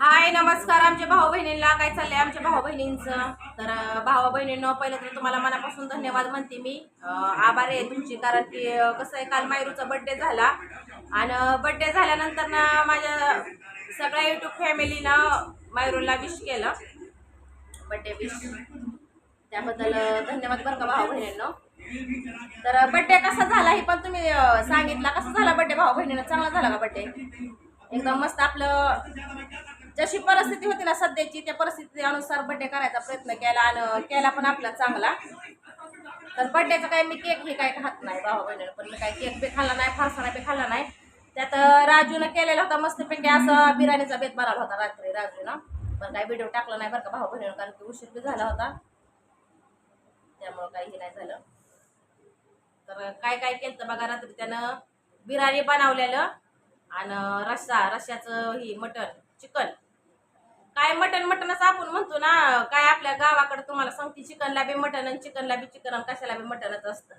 हाय नमस्कार. आमच्या भाऊ बहिणींना काय चाललंय? आमच्या भाऊ बहिणींचं तर भाऊ बहिणींनो पहिलं तर तुम्हाला मनापासून धन्यवाद म्हणते मी. आभार आहे तुमची कारण की कसं आहे काल मायरूचा बड्डे झाला. आणि बड्डे झाल्यानंतर ना माझ्या सगळ्या युट्यूब फॅमिलीनं मायरूला विश केलं. बड्डे विश त्याबद्दल धन्यवाद बरं का भाऊ बहिणींना तर बड्डे कसा झाला हे पण तुम्ही सांगितला. कसा झाला बड्डे भाऊ बहिणीनं चांगला झाला का बड्डे एकदम मस्त आपलं जशी परिस्थिती होती ना सध्याची त्या परिस्थितीनुसार बड्डे करायचा प्रयत्न केला आणि केला पण आपला चांगला. तर बड्डेचं काय मी केक हे काय खात नाही भाऊ बहिणीनं पण मी काय केक बी खाल्ला नाही फारसा बी खाल्ला नाही. त्यात राजूनं केलेला होता मस्तपैकी असं बिर्याणीचा बेत बनवला होता रात्री राजूनं. पण काय व्हिडिओ टाकला नाही बरं का भाऊ बहिणीनं कारण की उशीर बी झाला होता. त्यामुळं काही नाही झालं. तर काय काय केलं बघा रात्री त्यानं बिर्याणी बनवलेलं आणि रस्सा रश्श्याचं ही मटण चिकन. काय मटण मटणच आपण म्हणतो ना काय आपल्या गावाकडे तुम्हाला सांगते चिकनला बी मटण आणि चिकनला बी चिकन कशाला बी मटणच असतं.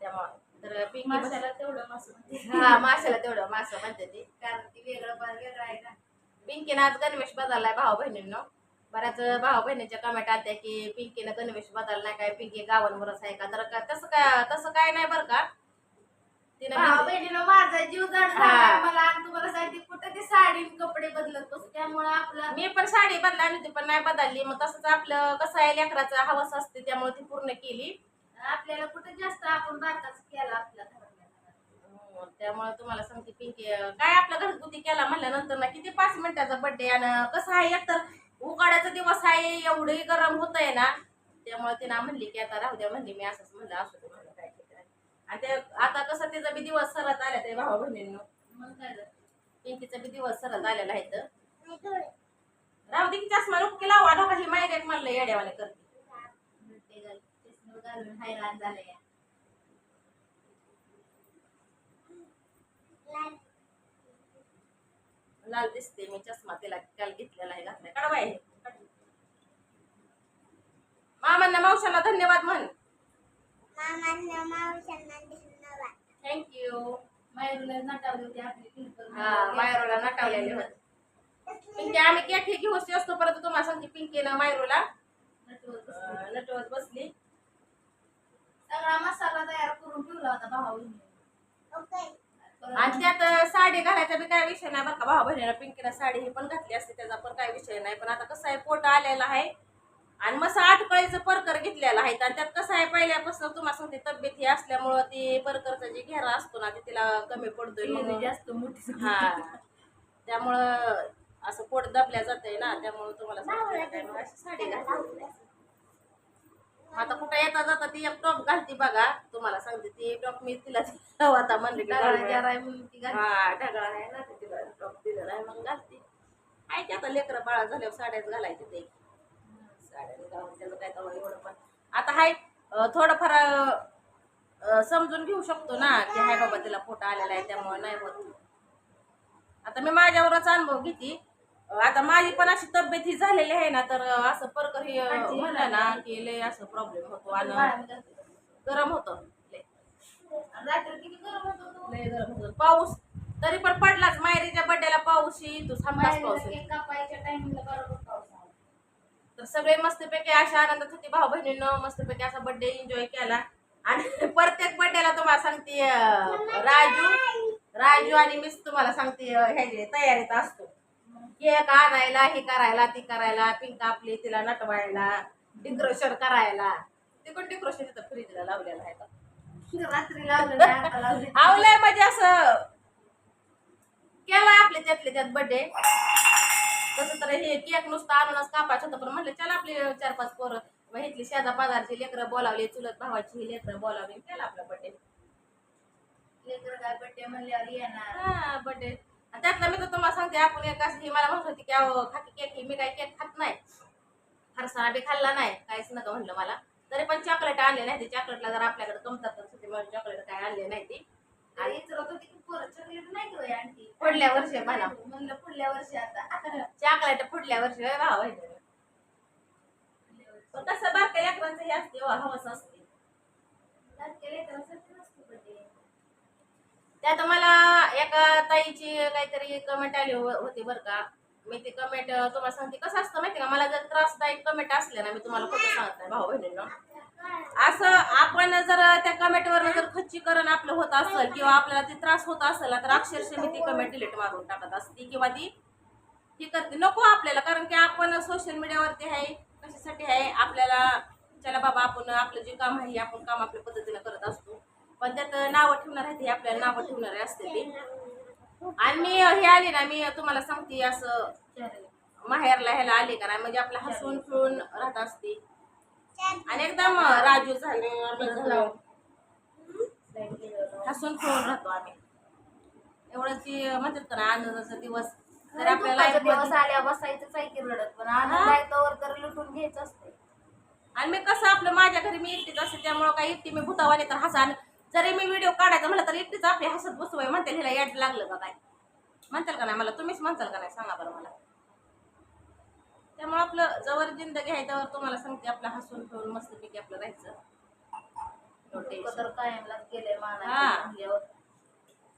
त्यामुळं तर पिंकी माशाला तेवढं मासं म्हणते. हा माशाला तेवढं मासं म्हणते ती. कारण ती वेगळं पण वेगळं आहे ना. पिंकीनं आज गणवेश बदललाय भाऊ बहिणींनो बऱ्याच भाऊ बहिणीच्या कमेंट आल्या की पिंकीनं गणवेश बदलला नाही काय? पिंकी गावांवरच आहे का? तर का तसं काय तसं काय नाही बरं का? तिनं भाऊ बहिणीनं माझा जीव जड. झाला मला आणि तुम्हाला सांगते ते साडी आणि कपडे बदलत बसू त्यामुळे आपला मी पण साडी बदलाली होती पण नाही बदलली मग तसंच आपलं कसं आहे लेकराचं हवस असते त्यामुळे ती पूर्ण केली आपल्याला कुठं जास्त आपण बारकाच केला आपल्या घरातल्या. हम्म, त्यामुळे तुम्हाला सांगते पिंकी काय आपला घरगुती केला म्हणल्यानंतर ना किती पाच मिनिटाचा बर्थडे आणि कसं आहे एकतर उकाड्याचा दिवस आहे एवढे गरम होत आहे ना त्यामुळे तिनं म्हणली की आता राहू द्या म्हणली मी असंच म्हणलं असं ते म्हणलं काय. आणि ते आता कसं त्याचा बी दिवस सरत आला ते भाऊ बहिणींनो मग काय? पिंकीचा बी दिवस सरत आलेला आहे तर. राहू दे की चष्मा नको की लावा नको ही माहिती एक म्हणलं येड्यावाने करते. चष्मा घालून हैराण झालंय लाल. दिसते मी चष्मा तिला काल घेतलेला आहे घातलाय. काढा बाई. मामांना मावशांना धन्यवाद म्हण. थँक्यू मायरूला नटावली होती आपली पिंपल हा मायरोला नटावलेले होते. पिंकी आम्ही केक हे घेऊन असतो परत तुम्हाला सांगते पिंकीनं मायरोला. नटवत बसली. अं, नटवत बसली. सगळा मसाला तयार करून ठेवला होता भाऊ आणि त्यात साडी घालायचा बी काय विषय नाही बरं का? भाऊ बहिणीला पिंकीला साडी ही पण घातली असते त्याचा पण काय विषय नाही. पण आता कसं आहे पोट आलेला आहे. आणि मस्त आठकळीचं परकर घेतलेलं आहे. आणि त्यात कसं आहे पहिल्यापासून तुम्हाला सांगते तब्येत ही असल्यामुळं ती परकरचा जे घेरा असतो ना ते तिला कमी पडतोय म्हणून. जास्त मोठी हा. त्यामुळं असं पोट दबल्या जातंय ना त्यामुळं तुम्हाला सांगते. काय मग अशी साडी घातली आता कुठं येता जाता ती एक टॉप घालती बघा. तुम्हाला सांगते ती टॉप मी तिला आता म्हणले. हा ढगाळ आहे ना तिला टॉप दिलेला आहे मग घालते. आहे की आता लेकरं बाळा झाल्यावर साड्याच घालायचे ते. साड्या घालून त्याचं काय तेव्हा एवढं पण. आता हाय थोडंफार समजून घेऊ शकतो ना की हाय बाबा तिला फोटो आलेला आहे त्यामुळे नाही होत. आता मी माझ्यावरच अनुभव घेते. आता माझी पण अशी तब्येत ही झालेली आहे ना तर असं परकर हे म्हणलं ना की लय असं प्रॉब्लेम होतो आणि. गरम होतं. लय. गरम पाऊस तरी पण पडलाच. मायरीच्या बड्डेला पाऊस येतो थांबलाच पाऊस केक कापायच्या टायमिंगला बरोबर पाऊस आला. तर सगळे मस्तपैकी अशा आनंदात होती. भाऊ बहिणीनं मस्तपैकी असा बर्थडे एन्जॉय केला. आणि प्रत्येक बर्थडेला तुम्हाला सांगते राजू राजू आणि मीच तुम्हाला सांगते ह्याची तयारीत असतो. केक आणायला हे करायला ती करायला पिंक आपली तिला नटवायला डेकोरेशन करायला. ते पण डेकोरेशन तिथं फ्रीजला लावलेलं आहे का रात्री. आवलंय म्हणजे असं केला आपले त्यातले त्यात बर्थडे तसं तर हे केक नुसतं आणूनच कापायचं होतं पण म्हणलं चल आपले चार पाच पोरं इथली शेजा बाजारची लेकरं बोलावली चुलत भावाची ही लेकरं बोलावली केला आपला बर्थडे लेकरं काय birthday म्हणल्यावर येणार. हा बर्थडे त्यातलं मी तर तुम्हाला सांगते आपण एक ही मला म्हणत होती की अहो खाती केक ही मी काही केक खात नाही. फरसाणा बी खाल्ला नाही काहीच नका म्हणलं मला. तरी पण चॉकलेट आणले नाही ते चॉकलेटला जर आपल्याकडे कमतरता होती म्हणून चॉकलेट काय आणले नाही ती. आणि विचारत होती की पोरं chocolate नाही घेऊया आणखी. पुढल्या वर्षी म्हणा. म्हणलं पुढल्या वर्षी आता. चॉकलेट पुढल्या वर्षी भाव आहे पण कसं बारक्या लेकरांचं हे असते हो, हवस असते. बारक्या. त्यात मला एका ताईची काहीतरी कमेंट आली हो- होती बरं का. मी ते कमेंट तुम्हाला सांगते कसं असतं माहिती का? मला जर त्रासदायक कमेंट असले ना मी तुम्हाला खोटं सांगत. भाऊ बहिणींना. असं आपण जर त्या कमेंटवर जर खच्चीकरण आपलं होत असेल किंवा आपल्याला ते त्रास होत असेल तर अक्षरशः मी ती कमेंट डिलीट मारून टाकत असते किंवा ती ती करते. नको आपल्याला कारण की आपण सोशल मीडियावरती आहे कशासाठी आहे? आपल्याला चला बाबा आपण आपलं जे काम आहे हे आपण काम आपल्या पद्धतीनं करत असतो. पण त्यात नावं ठेवणार आहे ते आपल्याला नावं ठेवणारे असते ते. आणि मी हे आले ना मी तुम्हाला सांगते असं माहेरला ह्याला आले का नाही म्हणजे आपलं हसून खेळून राहत असते. आणि एकदम राजू झाले. हसून खेळून राहतो आम्ही. एवढंच की म्हणतात का ना आनंदाचा दिवस. तर आपल्या दुःखाचा life दिवस आल्या बसायचं आहे की रडत पण आनंद आहे तोवर तर लुटून घ्यायचं असते आणि मी कसं आपलं माझ्या घरी मी एकटीच असते त्यामुळं काही एकटी मी भूतावाले तर हसा जरी मी व्हिडिओ काढायचा म्हणलं तर एकटीच आपली हसत बसू म्हणते ह्याला याड लागलं का काय म्हणताल का नाही मला? तुम्हीच म्हणताल का नाही? सांगा बरं मला. त्यामुळे आपलं जवळ जिंदगी आहे त्यावर तुम्हाला सांगते आपलं हसून खेळून मस्तपैकी आपलं राहायचं.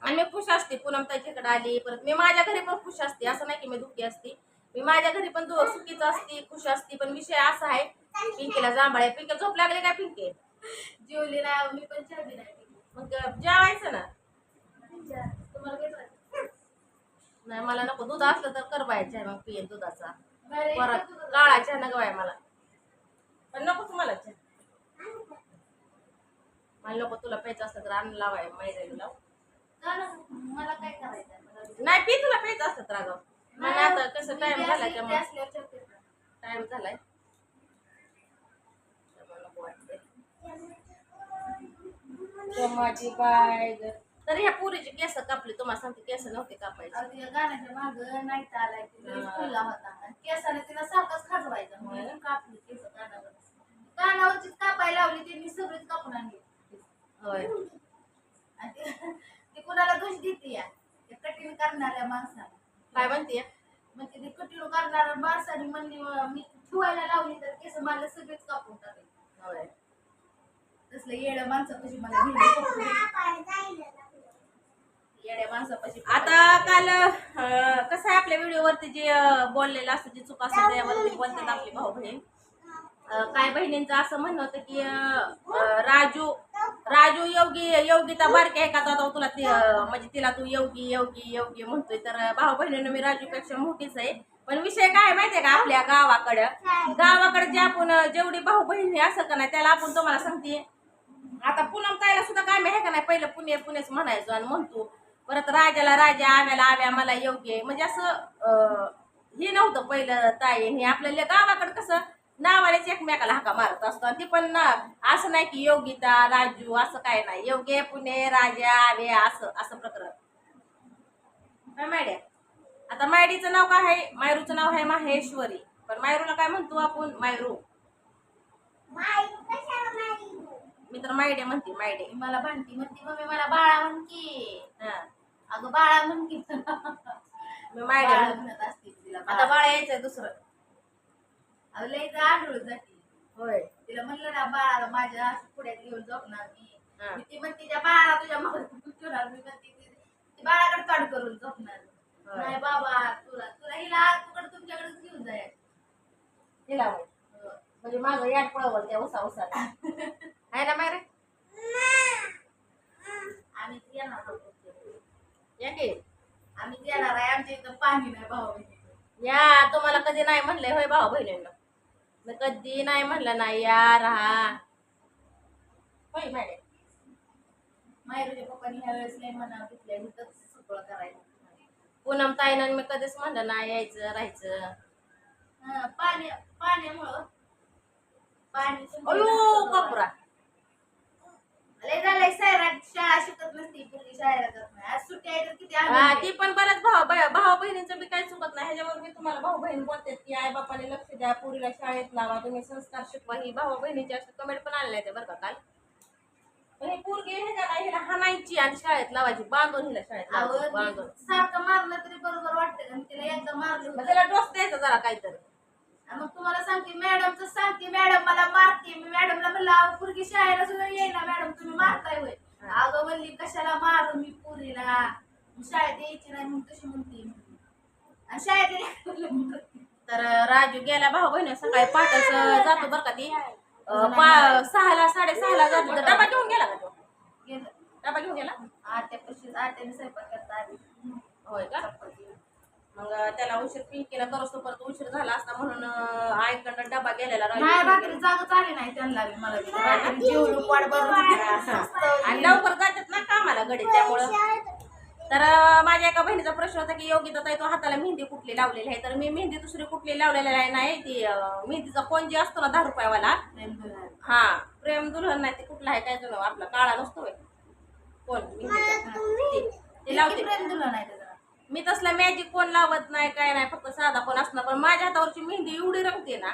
आणि मी खुश असते पूनम ताईच्याकडे आली परत मी माझ्या घरी पण खुश असते असं नाही की मी दुःखी असते. मी माझ्या घरी पण सुखीच असते खुश असते पण विषय असा आहे पिंकीला जांभळे पिंकी झोप लागली काय पिंकी? जेवली नाही मी पण जेवली नाही. मग जेवायचं ना? तुम्हाला? नाही मला नको दूध असलं तर कर बायच्या मग पियेन दुधाचा. परत काळा चहा नको बाय मला पण नको तुम्हाला चहा मला नको तुला प्यायचं असलं तर अन्न लावाय मैदानी लाव? मला काय करायचं आहे? नाही पी तुला प्यायचं असलं तर अगं मला आता कसं टाइम ते झालाय त्यामुळे. टाइम झालाय नको माझी बाय ग. तर ह्या पुरीचे केस कापले तुम्हाला सांगते केस नव्हते कापायचे. तिच्या गाण्याच्या मागं नाही आलाय. फुलला होता. आणि केसाने तिला सारखंच खाजवायचं. म्हणून कापली केस कानावर कानावरचीच कापायला लावली त्यांनी सगळीच कापून आणली. होय. आणि ते- ती कुणाला दोष देते या? कठीण करणाऱ्या माणसाला. काय म्हणते? मग ते कठीण करणाऱ्या माणसाने म्हणली "अं, मी ठेवायला लावली तर केस मला सगळेच कापून टाकले. होय. तसलं येड्या माणसापाशी मला घेऊन येड्या माणसापाशी आता काल कसं आहे आपल्या व्हिडिओवरती जे बोललेलं असतं जे चूक असतं त्यावरती बोलतात आपली भाऊ बहीण. काय बहिणींचं असं म्हणणं होतं की राजू राजू योगी योगिता बारके आहे का? तो आता तुला ती म्हणजे तिला तू योगी योगी योगी म्हणतोय. तर भाऊ बहिणीनं मी राजूपेक्षा मोठीच आहे. पण विषय काय माहितीये का आपल्या गावाकडं? गावाकडे जे आपण जेवढी भाऊ बहिणी असं का नाही त्याला आपण तुम्हाला सांगते. आता पूनम ताईला सुद्धा काय मी आहे का नाही? पहिलं पुणे पुणेच म्हणायचो आणि म्हणतो. परत राजाला राजा आव्याला आव्या मला योग्य आहे. म्हणजे असं हे नव्हतं पहिलं ताई. हे आपल्याला गावाकडे कसं नावानेच एकमेकाला हाका मारत असतो. आणि ती पण ना असं नाही की योगिता राजू असं काय नाही. योग्य पुणे राजा आव्या असं असं प्रकरण. मायड्या आता मायडीचं नाव काय आहे? मायरूचं नाव आहे माहेश्वरी. पण मायरूला काय म्हणतो आपण? मायरू. मी तर मायडे म्हणते मायडे. मला भांडती म्हणती मम्मी मला बाळा म्हण की हा. अगं बाळा म्हण की. मी मायडे बाळा म्हणते म्हणत असते तिला. आता बाळ यायचंय दुसरं. अगं लई आढळून जाते. होय. तिला म्हणलं ना बाळाला माझ्या असं पुढ्यात घेऊन झोपणार मी. हा. मी ती म्हणते त्या बाळाला तुझ्या मागे ठेवणार. मी म्हणते ती- ती बाळाकडे तोंड करून झोपणार. होय. नाही बाबा तुला तुला हिला तुकडे तुमच्याकडेच घेऊन जाय तिला होय. म्हणजे माझं याट पळवल त्या उसा उसाला. आहे ना मायरे? आम्ही येणार. आहोत. या की? आम्ही येणार आहे. आमच्या इथं पाणी नाही भाऊ. या तुम्हाला कधी नाही म्हणलंय होय भाऊ बहिणींना? मी कधी नाही म्हणलं नाही या राहा. होय मॅडे मायरूच्या पप्पानी ह्या वेळेस नाही म्हणा घेतल्या. इथंच सगळं करायचं पूनम ताईनं मी कधीच म्हणलं नाही यायचं राहायचं. हा, पाणी पाण्यामुळं. पाणी तुमच्या अयो कपरा लय झालंय सैराट शाळा शिकत नसती पूर्वी शाळेला जात हा, ती. पण बऱ्याच भाऊ ब- भाऊ बहिणींचं बी काही चुकत नाही. ह्याच्यावर मी तुम्हाला भाऊ बहीण बोलते. की आई बापाने लक्ष द्या पुरीला शाळेत लावा तुम्ही संस्कार शिकवा. ही भाऊ बहिणीची अशी कमेंट पण आलेल्या त्या बरं का काल. पण ही पोरगी ह्याच्याला हिला हाणायची आणि शाळेत लावायची. बांधून हिला शाळेत लावायची बांधून. सारखं मारलं तरी बरोबर वाटतं आणि तिला एकदा मारलं मग होतं. त्याला डोस द्यायचा जरा काहीतरी. आणि मग तुम्हाला सांगते मॅडमच सांगते मॅडम मला मारते. मी मॅडमला म्हणलं अहो पुरगी शाळेला सुद्धा येईना मॅडम तुम्ही मारताय होय. अगं म्हणली कशाला मारू मी पुरीला? मी शाळेत यायची नाही म्हणून म्हणते. आणि लेकरं तर राजू गेला भाऊ बहिणी सकाळी पहाटच जातो बरं का ती? अं, पा- सहाला साडेसहाला जातो. तर डबा घेऊन गेला का तो? गेलं. डबा घेऊन गेला? आत्यापाशी आत्याने स्वयंपाक करता आली होय का? मग त्याला उशीर पिंकीला करोस परत उशीर झाला असता म्हणून अं, आईकडनं डबा गेलेला नाही राजू रात्री जागच आली नाही त्यांना बी, मला बी. रात्री जेवढं आणि लवकर जातात ना कामाला गडे त्यामुळं. तर माझ्या एका बहिणीचा प्रश्न होता की योगिता ताई तो हाताला मेहंदी कुठली लावलेली आहे? तर मी मेहंदी दुसरी कुठली लावलेली आहे? नाही ती मेहंदीचा कोण जे असतो ना दहा रुपयावाला हा प्रेम दुल्हन नाही ते कुठला आहे काय जुनं आपला काळा नसतो. कोण? ते- ते लावते. प्रेम मी तसला मॅजिक कोण लावत नाही काय नाही फक्त साधा कोण असणार पण माझ्या हातावरची मेहंदी एवढी रंगते ना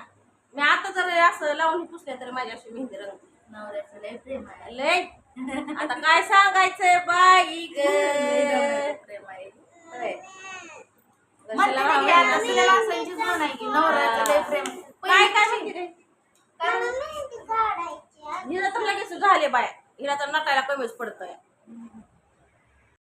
मी आता जर असं लावून पुसले तरी माझी अशी मेहंदी रंगते. नवऱ्याचं लय प्रेम आहे. लय. आता काय सांगायचंय बाई ग? काय काय म्हणते रे? हिला तर लगेच झाले बाय. हिला तर नटायला कमीच पडतंय.